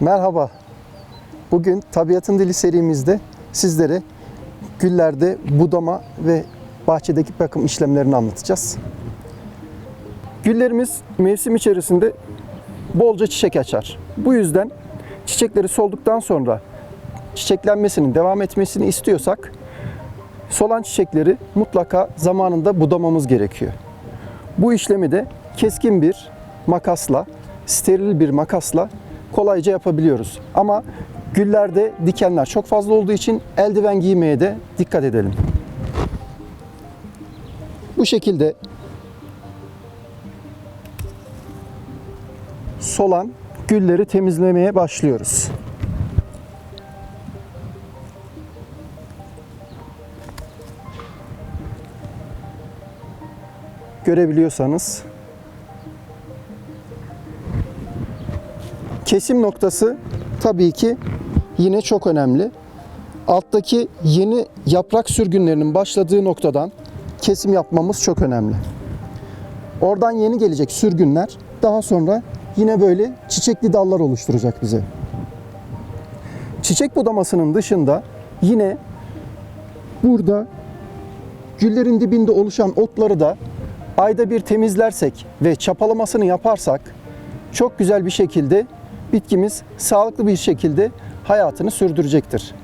Merhaba. Bugün Tabiatın Dili serimizde sizlere güllerde budama ve bahçedeki bakım işlemlerini anlatacağız. Güllerimiz mevsim içerisinde bolca çiçek açar. Bu yüzden çiçekleri solduktan sonra çiçeklenmesinin devam etmesini istiyorsak solan çiçekleri mutlaka zamanında budamamız gerekiyor. Bu işlemi de keskin bir makasla, steril bir makasla kolayca yapabiliyoruz. Ama güllerde dikenler çok fazla olduğu için eldiven giymeye de dikkat edelim. Bu şekilde solan gülleri temizlemeye başlıyoruz. Görebiliyorsanız kesim noktası tabii ki yine çok önemli. Alttaki yeni yaprak sürgünlerinin başladığı noktadan kesim yapmamız çok önemli. Oradan yeni gelecek sürgünler daha sonra yine böyle çiçekli dallar oluşturacak bize. Çiçek budamasının dışında yine burada güllerin dibinde oluşan otları da ayda bir temizlersek ve çapalamasını yaparsak çok güzel bir şekilde bitkimiz sağlıklı bir şekilde hayatını sürdürecektir.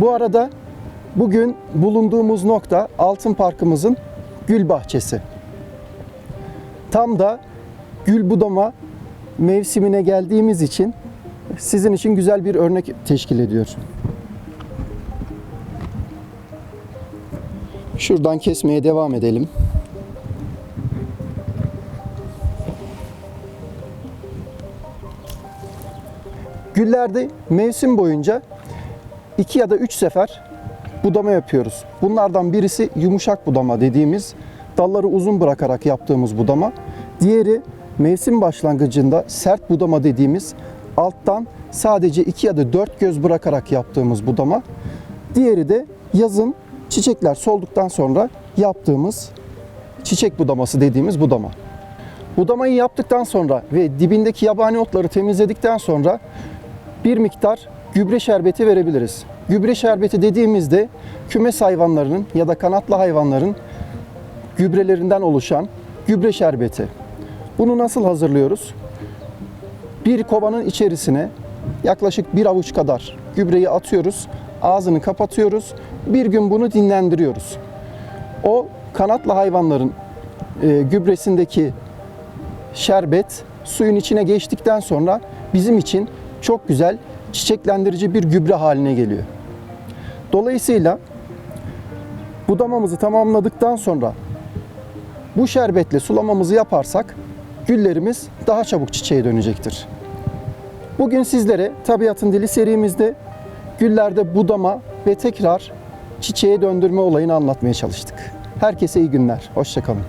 Bu arada bugün bulunduğumuz nokta Altın Parkımızın gül bahçesi. Tam da gül budama mevsimine geldiğimiz için sizin için güzel bir örnek teşkil ediyor. Şuradan kesmeye devam edelim. Güllerde mevsim boyunca iki ya da üç sefer budama yapıyoruz. Bunlardan birisi yumuşak budama dediğimiz dalları uzun bırakarak yaptığımız budama. Diğeri mevsim başlangıcında sert budama dediğimiz alttan sadece iki ya da dört göz bırakarak yaptığımız budama. Diğeri de yazın çiçekler solduktan sonra yaptığımız çiçek budaması dediğimiz budama. Budamayı yaptıktan sonra ve dibindeki yabani otları temizledikten sonra bir miktar gübre şerbeti verebiliriz. Gübre şerbeti dediğimizde kümes hayvanlarının ya da kanatlı hayvanların gübrelerinden oluşan gübre şerbeti. Bunu nasıl hazırlıyoruz? Bir kovanın içerisine yaklaşık bir avuç kadar gübreyi atıyoruz. Ağzını kapatıyoruz. Bir gün bunu dinlendiriyoruz. O kanatlı hayvanların e, gübresindeki şerbet suyun içine geçtikten sonra bizim için çok güzel çiçeklendirici bir gübre haline geliyor. Dolayısıyla budamamızı tamamladıktan sonra bu şerbetle sulamamızı yaparsak güllerimiz daha çabuk çiçeğe dönecektir. Bugün sizlere Tabiatın Dili serimizde güllerde budama ve tekrar çiçeğe döndürme olayını anlatmaya çalıştık. Herkese iyi günler. Hoşçakalın.